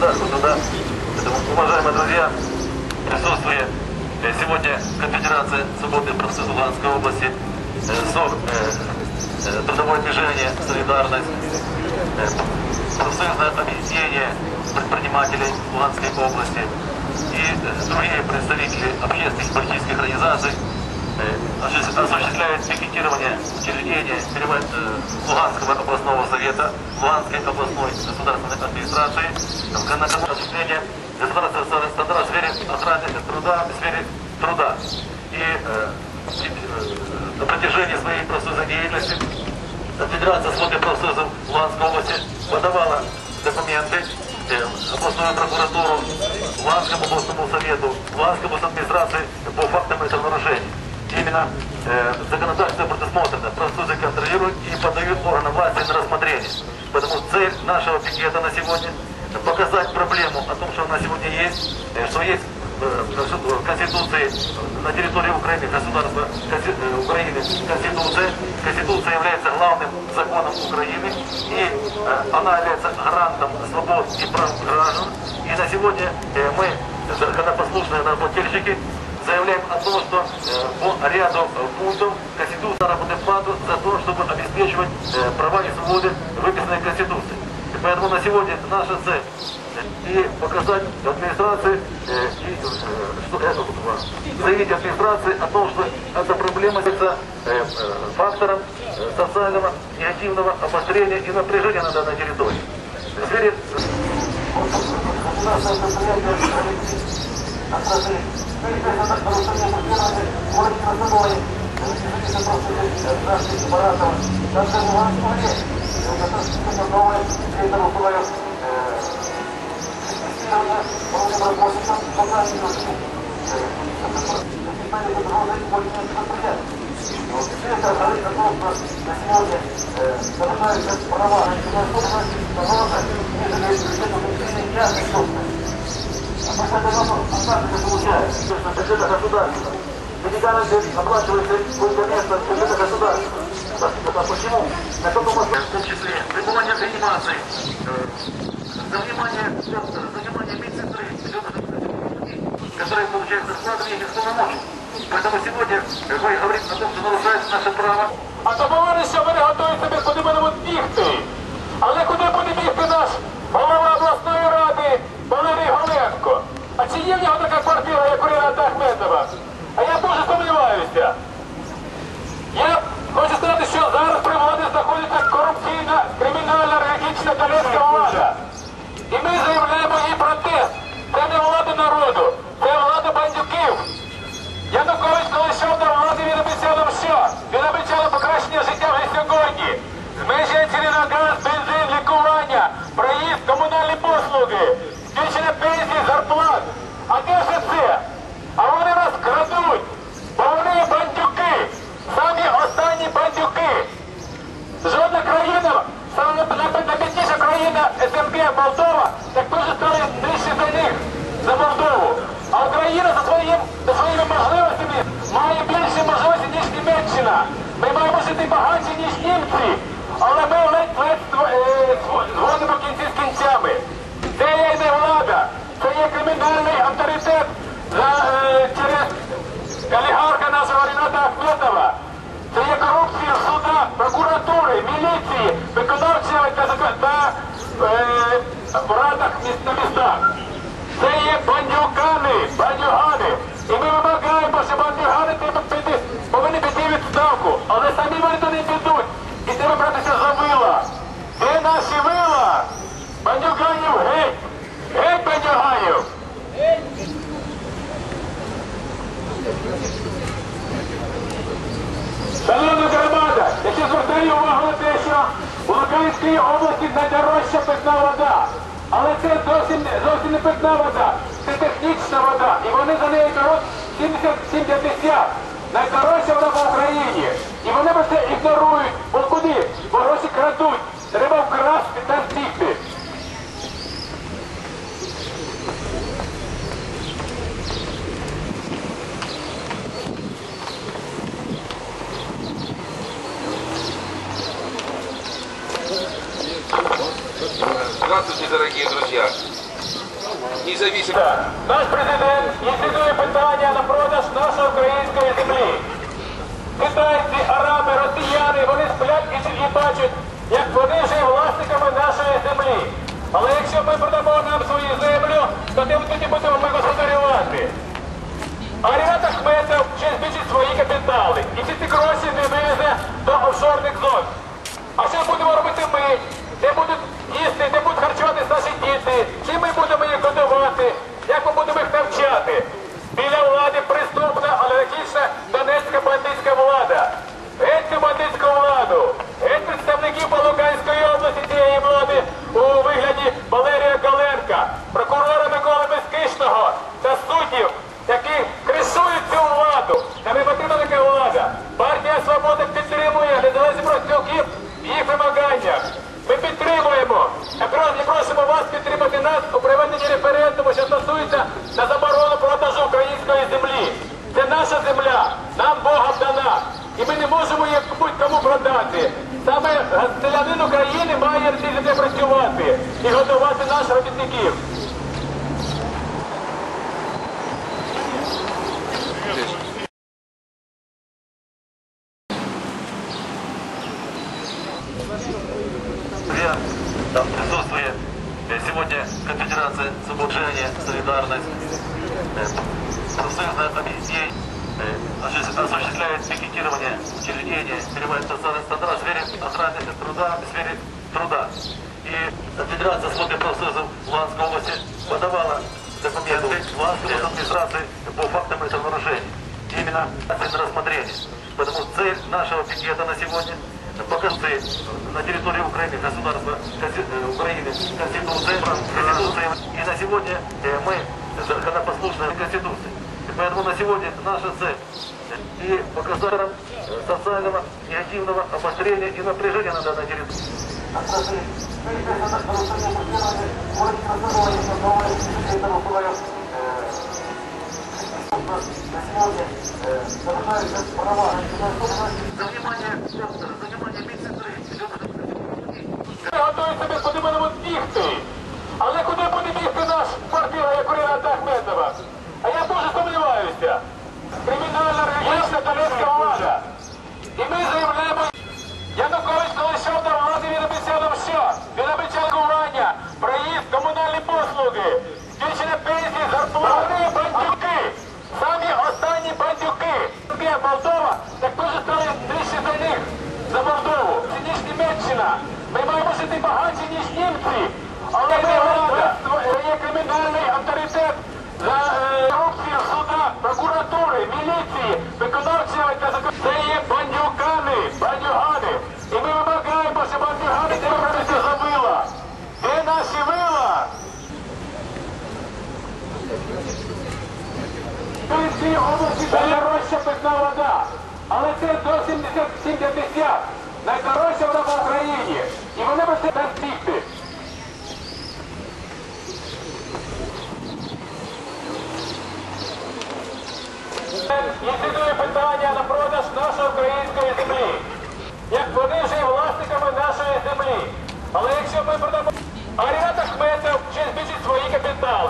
государства туда. Поэтому, уважаемые друзья, присутствие э, сегодня Конфедерация свободных профсоюзов Луганской области, э, СОК, э, Трудовое движение «Солидарность», профсоюзное объединение предпринимателей Луганской области и другие представители общественных политических организаций осуществ- осуществляют пикетирование учреждения э, Луганского областного совета, Луганской областной государственной администрации, осуществление стандартов в сфере охраны труда, в сфере труда. И э, э, на протяжении своей профсоюзной деятельности Федерация свободных профсоюзов Луганской области подавала документы областную прокуратуру, Луганскому областному совету, областной администрации по фактам этого нарушения. Именно э, законодательство предусмотрено, профсоюзы контролируют и подают органам власти на рассмотрение. Поэтому цель нашего пикета на сегодня показать проблему о том, что она сегодня есть, э, что есть э, Конституции на территории Украины, государства Конси- э, Украины, Конституция. Конституция является главным законом Украины, и она является гарантом свобод и прав граждан. И на сегодня э, мы, законопослушные работодельщики, заявляем о том, что э, по ряду э, пунктов Конституция работает плату за то, чтобы обеспечивать э, права и свободы, выписанные Конституцией. И поэтому на сегодня наша цель и показать администрации, и, что это, заявить администрации о том, что эта проблема является фактором социального негативного обострения и напряжения на данной территории. В сфере открыты. Великое нарушение судебности, может процедуры. Заведите просто наших сепаратов. Даже в Москве, это что-то новое, для этого было инвестирование, он не работает, он Продолжается права, а не возможность, возможно, не зависит от ясности, бюджета государства. Медикаменты оплачиваются какое-то место бюджета государства. А почему? На каком основании? В том числе пребывание в реанимации, э, за внимание доктора, за внимание медсестры, которые получают зарплату и полномочий. Поэтому сегодня э, вы говорите о том, что нарушается наше право. А то товариша вони готують собі, куди будемо бігти. Але куди буде бігти наш голова обласної ради Валерій Голенко? Чи є в нього така квартира, як у Ріната Ахметова? А я дуже сумніваюся. Я хочу сказати, що зараз при владі знаходиться корупційна кримінальна олігархічна калецька влада. І ми заявляємо їй протест. Це не влада народу, та, е, в радах на містах. Це є бандюкани, бандюгани. І ми вимагаємо, що бандюгани треба піти, повинні піти відставку. Але самі вони туди підуть. І треба братися за вила. Де наші вила? Бандюганів геть! Геть бандюганів! У області найдорожча питна вода. Але це зовсім, зовсім не питна вода, це технічна вода. І вони за неї беруть 70-70. Найдорожча вода в Україні. І вони би це ігнорують. Бо куди? Бо гроші крадуть. Треба вкрасти та збігти. Здравствуйте, дорогие друзья. независимо. Наш президент ініціює питання на продаж нашої української землі. Китайці, араби, росіяни, вони сплять і і бачать, як вони вже є власниками нашої землі. Але якщо ми продамо нам свою землю, то тим тоді будемо ми господарювати. А Рінат Ахметов ще збільшить свої капітали. І всі ці гроші не вивезе до офшорних зон. Саме селянин України має на цій землі працювати і годувати наших робітників. Где там присутствует э, сегодня Конфедерация Освобождения, Солидарность, э, профсоюзное объединение, э, осуществ- Осуществляет пикетирование учреждения, переводит социальный стандарт сфере охраны труда, сфере труда. И Федерация свободных профсоюзов Луганской области подавала документы Луганской администрации по фактам этого нарушения. Именно на рассмотрение. Поэтому цель нашего пикета на сегодня показы на территории Украины, государства э, Украины, Конституции, Конституции. И на сегодня э, мы законопослушны Конституции. И поэтому на сегодня наша цель э, и показателям э, социального негативного обострения и напряжения на данной территории. За 70-70. Найдорожча вода в Україні. І вони би це достигти. Ініціює питання на продаж нашої української землі. Як вони вже є власниками нашої землі. Але якщо ми продамо... А Рінат Ахметов ще збільшить свої капітали.